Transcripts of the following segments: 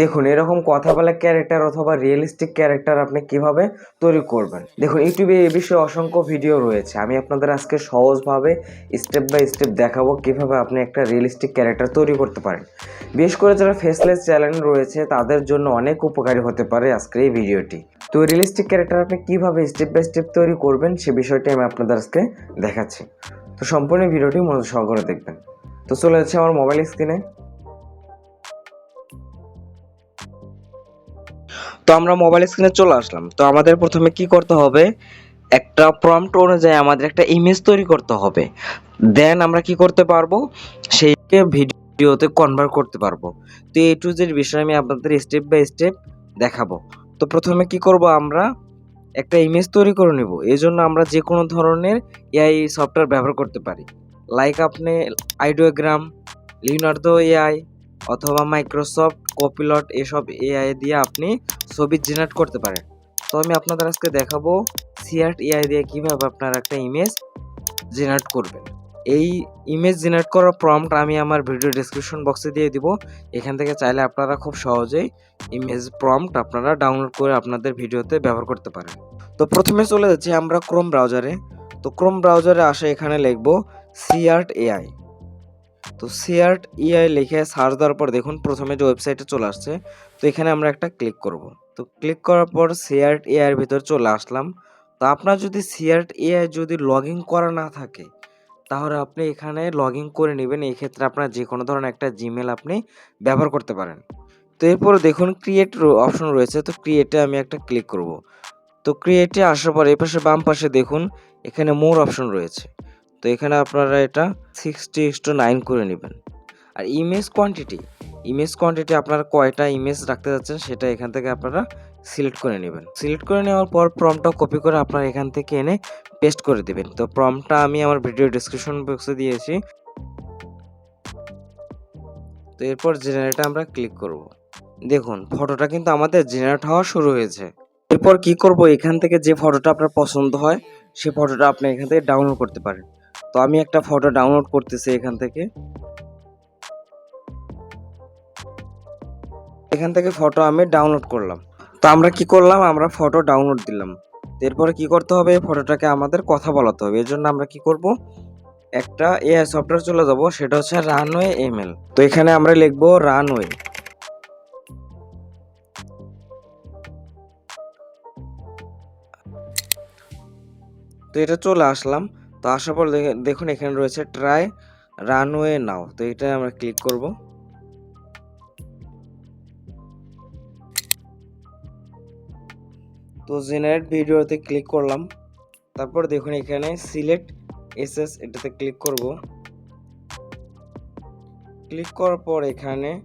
দেখুন, এরকম কথা বলা ক্যারেক্টার অথবা রিয়েলিস্টিক ক্যারেক্টার আপনি কীভাবে তৈরি করবেন? দেখুন, ইউটিউবে এ বিষয়ে অসংখ্য ভিডিও রয়েছে। আমি আপনাদের আজকে সহজভাবে স্টেপ বাই স্টেপ দেখাবো কীভাবে আপনি একটা রিয়েলিস্টিক ক্যারেক্টার তৈরি করতে পারেন। বিশেষ করে যারা ফেসলেস চ্যানেল রয়েছে, তাদের জন্য অনেক উপকারী হতে পারে আজকের এই ভিডিওটি তো রিয়েলিস্টিক ক্যারেক্টার আপনি কীভাবে স্টেপ বাই স্টেপ তৈরি করবেন, সে বিষয়টি আমি আপনাদের আজকে দেখাচ্ছি। তো সম্পূর্ণ ভিডিওটি মনোযোগ সহকারে দেখবেন। তো চলে যাচ্ছে আমার মোবাইল স্ক্রিনে তো আমরা মোবাইল স্ক্রিনে চলে আসলাম। তো আমাদের প্রথমে কি করতে হবে? একটা প্রম্পট অনুযায়ী আমাদের একটা ইমেজ তৈরি করতে হবে। দেন আমরা কি করতে পারব? সেইকে ভিডিওতে কনভার্ট করতে পারব। তো এই টু জেড বিষয়ে আমি আপনাদের স্টেপ বাই স্টেপ দেখাবো। তো প্রথমে কি করব আমরা? একটা ইমেজ তৈরি করে নেব। এই জন্য আমরা যে কোনো ধরনের এআই সফটওয়্যার ব্যবহার করতে পারি। লাইক আপনি আইডিওগ্রাম লিওনার্দো এআই অথবা মাইক্রোসফট কপিলট এসব এআই দিয়ে আপনি ছবি জেনারেট করতে পারেন। তো আমি আপনাদের আজকে দেখাবো সিআর্ট এআই দিয়ে কীভাবে আপনারা একটা ইমেজ জেনারেট করবেন। এই ইমেজ জেনারেট করার প্রম্পট আমি আমার ভিডিও ডেসক্রিপশন বক্সে দিয়ে দিব। এখান থেকে চাইলে আপনারা খুব সহজেই ইমেজ প্রম্পট আপনারা ডাউনলোড করে আপনাদের ভিডিওতে ব্যবহার করতে পারেন। তো প্রথমে চলে যাচ্ছি আমরা ক্রোম ব্রাউজারে তো ক্রোম ব্রাউজারে আসে এখানে লিখব সিআর্ট এআই তো সিআর্ট ইআই লিখে সার্চ দেওয়ার পর দেখুন প্রথমে যে ওয়েবসাইটে চলে আসছে, তো এখানে আমরা একটা ক্লিক করব। তো ক্লিক করার পর সিআর্ট এআই এর ভিতর চলে আসলাম। তো আপনার যদি সিআর্ট এআই যদি লগ ইন করা না থাকে, তাহলে আপনি এখানে লগ ইন করে নেবেন। এই ক্ষেত্রে আপনার যে কোনো ধরনের একটা জিমেল আপনি ব্যবহার করতে পারেন। তো এরপরে দেখুন ক্রিয়েট অপশন রয়েছে। তো ক্রিয়েটে আমি একটা ক্লিক করব। তো ক্রিয়েটে আসার পর এপাশে বাম পাশে দেখুন, এখানে মোর অপশন রয়েছে। তো এখানে আপনারা এটা সিক্সটি টু নাইন করে নেবেন। আর ইমেজ কোয়ান্টিটি ইমেজ কোয়ান্টিটি আপনারা কয়টা ইমেজ রাখতে যাচ্ছেন সেটা এখান থেকে আপনারা সিলেক্ট করে নেবেন। সিলেক্ট করে নেওয়ার পর প্রমটা কপি করে আপনারা এখান থেকে এনে পেস্ট করে দেবেন। তো প্রমটা আমি আমার ভিডিও ডিসক্রিপশন বক্সে দিয়েছি। তো এরপর জেনারেটে আমরা ক্লিক করব। দেখুন ফটোটা কিন্তু আমাদের জেনারেট হওয়া শুরু হয়েছে। এরপর কি করব? এখান থেকে যে ফটোটা আপনার পছন্দ হয় সেই ফটোটা আপনি এখান থেকে ডাউনলোড করতে পারেন। তো আমি একটা ফটো ডাউনলোড করতেছি এখান থেকে। এখান থেকে ফটো আমি ডাউনলোড করলাম। তো আমরা কি করলাম? আমরা ফটো ডাউনলোড দিলাম। এরপরে কি করতে হবে? ফটোটাকে আমাদের কথা বলাতে হবে। এর জন্য আমরা কি করব? একটা এআই সফটওয়্যার চলে যাব, সেটা হচ্ছে রানওয়ে এমএল তো এখানে আমরা লিখব রানওয়ে তো এটা চলে আসলাম। তো আসার পর দেখে- দেখুন এখানে রয়েছে ট্রাই রানওয়ে নাও তো এটা আমরা ক্লিক করব। তো জেনারেট ভিডিওতে ক্লিক করলাম। তারপর দেখুন এখানে সিলেক্ট এসএস এটাতে ক্লিক করব। ক্লিক করার পর এখানে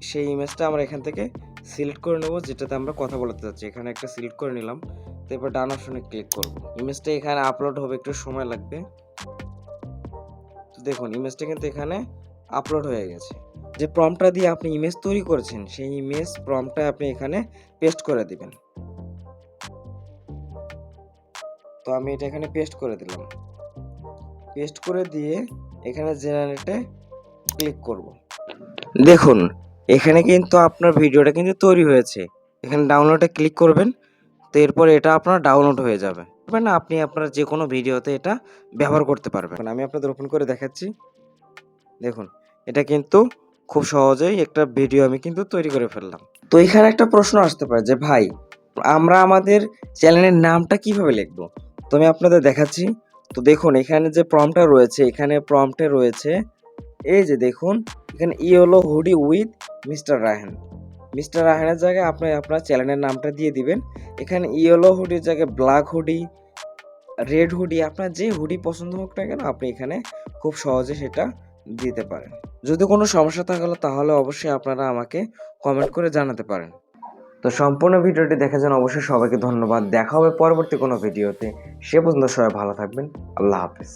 সেই ইমেজটা আমরা এখান থেকে সিলেক্ট করে নেব, যেটাতে আমরা কথা বলতে চাচ্ছি এখানে একটা সিলেক্ট করে নিলাম। এবার ডান অপশনে ক্লিক করব। ইমেজটা এখানে আপলোড হবে, একটু সময় লাগবে। তো দেখুন ইমেজটা কিন্তু এখানে আপলোড হয়ে গেছে। যে প্রম্পটটা দিয়ে আপনি ইমেজ তৈরি করেছেন, সেই ইমেজ প্রম্পটটা আপনি এখানে পেস্ট করে দিবেন। তো আমি এটা এখানে পেস্ট করে দিলাম। পেস্ট করে দিয়ে এখানে জেনারেটে ক্লিক করব। দেখুন, এখানে কিন্তু আপনার ভিডিওটা কিন্তু তৈরি হয়েছে। এখানে ডাউনলোডে ক্লিক করবেন। তো এরপর এটা আপনার ডাউনলোড হয়ে যাবে। না? আপনি আপনার যে কোনো ভিডিওতে এটা ব্যবহার করতে পারবেন। আমি আপনাদের ওপেন করে দেখাচ্ছি। দেখুন, এটা কিন্তু খুব সহজেই একটা ভিডিও আমি কিন্তু তৈরি করে ফেললাম। তো এখানে একটা প্রশ্ন আসতে পারে যে, ভাই, আমরা আমাদের চ্যানেলের নামটা কীভাবে লিখব? তো আমি আপনাদের দেখাচ্ছি। তো দেখুন, এখানে যে প্রম্পটা রয়েছে, এখানে প্রম্পটে রয়েছে, এই যে দেখুন, এখানে yellow hoodie with mister Raihan. Mister রাহানের জায়গায় আপনি আপনার চ্যানেলের নামটা দিয়ে দিবেন। এখানে ইয়েলো হুডির জায়গায় ব্ল্যাক হুডি, রেড হুডি, আপনার যে হুডি পছন্দ হোক না কেন আপনি এখানে খুব সহজে সেটা দিতে পারেন। যদি কোনো সমস্যা থাকলে তাহলে অবশ্যই আপনারা আমাকে কমেন্ট করে জানাতে পারেন। তো সম্পূর্ণ ভিডিওটি দেখার জন্য অবশ্যই সবাইকে ধন্যবাদ। দেখা হবে পরবর্তী কোনো ভিডিওতে। সে পর্যন্ত সবাই ভালো থাকবেন। আল্লাহ হাফেজ।